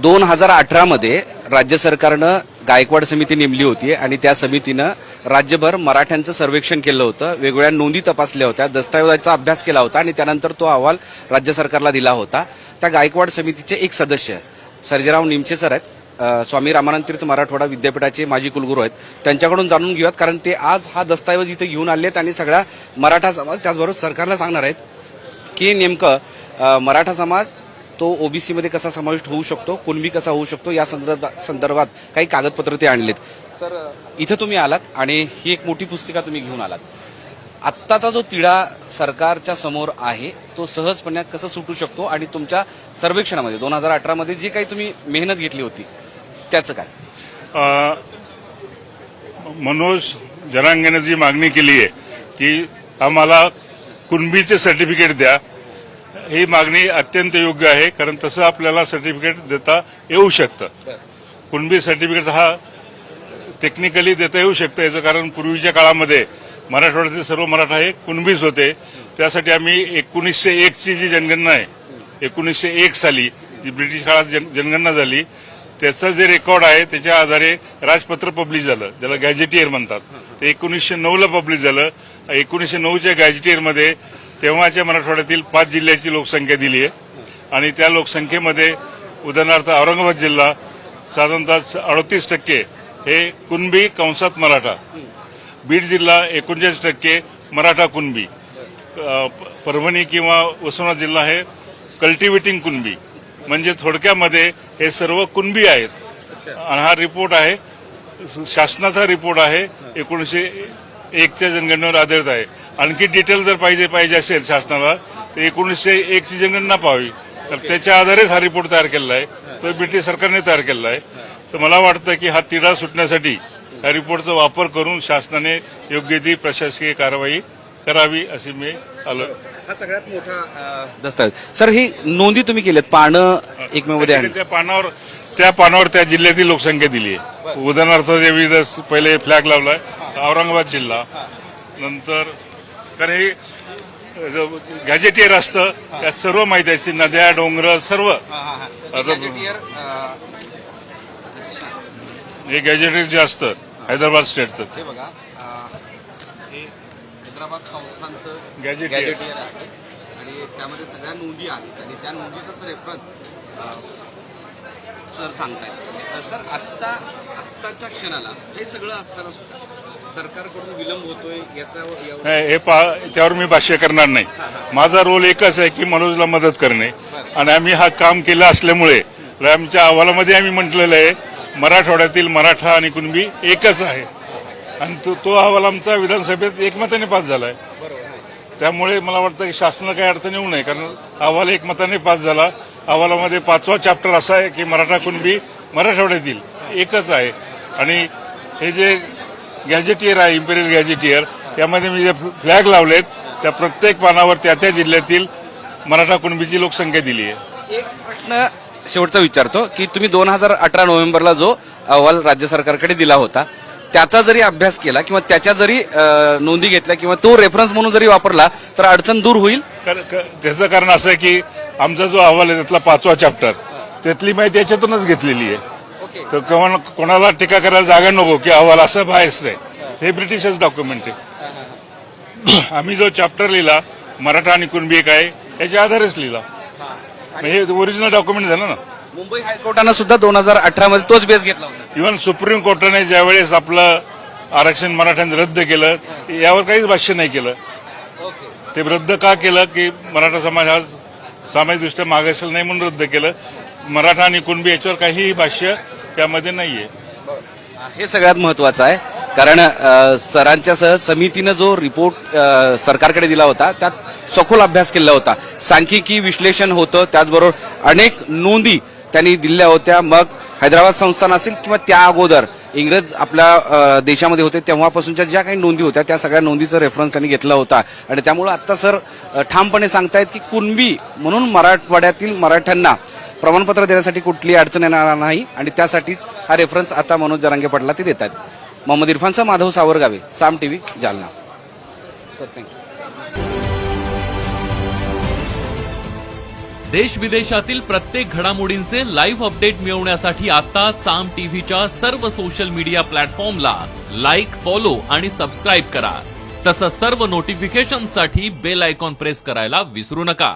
दोन हजार अठरामध्ये राज्य सरकारनं गायकवाड समिती नेमली होती आणि त्या समितीनं राज्यभर मराठ्यांचं सर्वेक्षण केलं होतं. वेगवेगळ्या नोंदी तपासल्या होत्या. दस्तऐवजाचा अभ्यास केला होता आणि त्यानंतर तो अहवाल राज्य सरकारला दिला होता. त्या गायकवाड समितीचे एक सदस्य सर्जेराव निमचे सर आहेत. स्वामी रामानंद तीर्थ मराठवाडा विद्यापीठाचे माजी कुलगुरू आहेत. त्यांच्याकडून जाणून घेऊयात कारण ते आज हा दस्तऐवज इथे घेऊन आले आहेत आणि सगळ्या मराठा समाज त्याचबरोबर सरकारला सांगणार आहेत की नेमकं मराठा समाज तो ओबीसी मध्ये कसा समाविष्ट होऊ शकतो कुणबी कसा होऊ शकतो या संदर्भात संदर्भात काही कागदपत्र ते आणलेत. सर इथं तुम्ही आलात आणि ही एक मोठी पुस्तिका तुम्ही घेऊन आलात. आत्ताचा जो तिढा सरकारच्या समोर आहे तो सहजपणे कसं सुटू शकतो आणि तुमच्या सर्वेक्षणामध्ये दोन हजार अठरामध्ये जी काही तुम्ही मेहनत घेतली होती त्याचं काय? मनोज जरांगेने जी मागणी केली आहे की आम्हाला कुणबीचे सर्टिफिकेट द्या ही मागणी अत्यंत योग्य आहे कारण तसं आपल्याला सर्टिफिकेट देता येऊ शकतं. कुणबी सर्टिफिकेट हा टेक्निकली देता येऊ शकतं याचं कारण पूर्वीच्या काळामध्ये मराठवाड्यातील सर्व मराठा हे कुणबीच होते. त्यासाठी आम्ही एकोणीसशे एकची जी जनगणना आहे एकोणीसशे एक साली जी ब्रिटिश काळात जन- जनगणना झाली त्याचं जे रेकॉर्ड आहे त्याच्या आधारे राजपत्र पब्लिश झालं ज्याला गॅजेटियर म्हणतात. ते एकोणीसशे नऊला पब्लिश झालं. एकोणीसशे नऊच्या गॅजेटियरमध्ये तेव्हाच्या मराठवाड्यातील पाच जिल्ह्याची लोकसंख्या दिली आहे. आणि त्या लोकसंख्येमध्ये उदाहरणार्थ औरंगाबाद जिल्हा साधारणतः अडतीस टक्के हे कुणबी कंसात मराठा. बीड जिल्हा एकोणचाळीस टक्के मराठा कुणबी. परभणी किंवा उस्मानाबाद जिल्हा हे कल्टिवेटिंग कुणबी. म्हणजे थोडक्यामध्ये हे सर्व कुणबी आहेत. आणि हा रिपोर्ट आहे शासनाचा रिपोर्ट आहे एकोणीसशे एकच्या जनगणनेवर आधारित आहे. आणखी डिटेल जर पाहिजे पाहिजे असेल शासनाला तर एकोणीसशे एकची जनगणना पाहावी. तर त्याच्या आधारेच हा रिपोर्ट तयार केलेला आहे. तो ब्रिटिश सरकारने तयार केलेला आहे. तर मला वाटतं की हा तिढा सुटण्यासाठी या रिपोर्टचा वापर करून शासनाने योग्य ती प्रशासकीय कारवाई करावी अशी मी आलो हा सगळ्यात मोठा दस्तऐवज सर ही नोंदी तुम्ही केल्यात. पानं एकमेमध्ये त्या पानावर त्या पानावर त्या जिल्ह्यातील लोकसंख्या दिली आहे. उदाहरणार्थ विविध पहिले फ्लॅग लावलाय. औरंगाबाद जिल्हा. नंतर कारण हे गॅजेटियर असतं त्यात सर्व माहिती असते नद्या डोंगर सर्व. हे गॅजेटियर जे असतं हैदराबाद स्टेटचं. हे बघा हैदराबाद संस्थांचं. गॅजेटियर आहे. आणि त्यामध्ये सगळ्या नोंदी आहेत. आणि त्या नोंदीचाच रेफरन्स सर सांगतायत. सर आत्ता आत्ताच्या क्षणाला हे सगळं असताना सुद्धा सरकारकडून विलंब होतोय याचा नाही हे पा त्यावर मी भाष्य करणार नाही. माझा रोल एकच आहे की मनोजला मदत करणे. आणि आम्ही हा काम केलं असल्यामुळे आमच्या अहवालामध्ये आम्ही म्हटलेलं आहे मराठवाड्यातील मराठा आणि कुणबी एकच आहे. आणि तो तो अहवाल आमचा विधानसभेत एकमताने पास झाला आहे त्यामुळे मला वाटतं की शासनाला काही अडचण येऊ नये कारण अहवाल एकमताने पास झाला. अहवालामध्ये पाचवा चॅप्टर असा आहे की मराठा कुणबी मराठवाड्यातील एकच आहे. आणि हे जे गॅजेटियर आहे इम्पेरियल गॅजेटियर यामध्ये मी जे फ्लॅग लावलेत त्या प्रत्येक पानावर त्या त्या जिल्ह्यातील मराठा कुणबीची लोकसंख्या दिली आहे. एक प्रश्न शेवटचा विचारतो की तुम्ही दोन हजार अठरा नोव्हेंबरला जो अहवाल राज्य सरकारकडे दिला होता त्याचा जरी अभ्यास केला किंवा त्याच्या जरी नोंदी घेतल्या किंवा तो रेफरन्स म्हणून जरी वापरला तर अडचण दूर होईल? त्याचं कारण असं आहे की आमचा जो अहवाल आहे त्यातला पाचवा चॅप्टर त्यातली माहिती याच्यातूनच घेतलेली आहे. तर कोणा- कोणाला टीका करायला जागा नको की अहवाल असं बायस आहे. हे ब्रिटिशच डॉक्युमेंट आहे. आम्ही जो चॅप्टर लिहिला मराठा आणि कुणबी एक आहे याच्या आधारेच लिहिला. म्हणजे ओरिजिनल डॉक्युमेंट झालं ना. मुंबई हायकोर्टानं सुद्धा दोन हजार अठरा मध्ये तोच बेस घेतला होता. इव्हन सुप्रीम कोर्टाने ज्यावेळेस आपलं आरक्षण मराठ्यांनी रद्द केलं यावर काहीच भाष्य नाही केलं. ते रद्द का केलं की मराठा समाज हा सामाजिकदृष्ट्या मागासलेला नाही म्हणून रद्द केलं. मराठा आणि कुणबी याच्यावर काहीही भाष्य त्यामध्ये नाहीये. हे सगळ्यात महत्वाचं आहे. कारण सरांच्या सह समितीनं जो रिपोर्ट सरकारकडे दिला होता त्यात सखोल अभ्यास केला होता. सांख्यिकी विश्लेषण होतं त्याचबरोबर अनेक नोंदी त्यांनी दिल्या होत्या. मग हैदराबाद संस्थान असेल किंवा त्या अगोदर इंग्रज आपल्या देशामध्ये होते तेव्हापासूनच्या ज्या काही नोंदी होत्या त्या सगळ्या नोंदीचा रेफरन्स त्यांनी घेतला होता. आणि त्यामुळे आता सर ठामपणे सांगतायत की कुणबी म्हणून मराठवाड्यातील मराठ्यांना प्रमाणपत्र देण्यासाठी कुठली अडचण येणार नाही आणि त्यासाठीच हा रेफरन्स आता मनोज जरांगे पाटला ते देतात मोहम्मद इरफानचा माधव सावरगावे साम टीव्ही जालना. देश विदेशातील प्रत्येक घडामोडींचे लाईव्ह अपडेट मिळवण्यासाठी आता साम टीव्हीच्या सर्व सोशल मीडिया प्लॅटफॉर्मला लाईक फॉलो आणि सबस्क्राईब करा. तसंच सर्व नोटिफिकेशनसाठी बेल आयकॉन प्रेस करायला विसरू नका.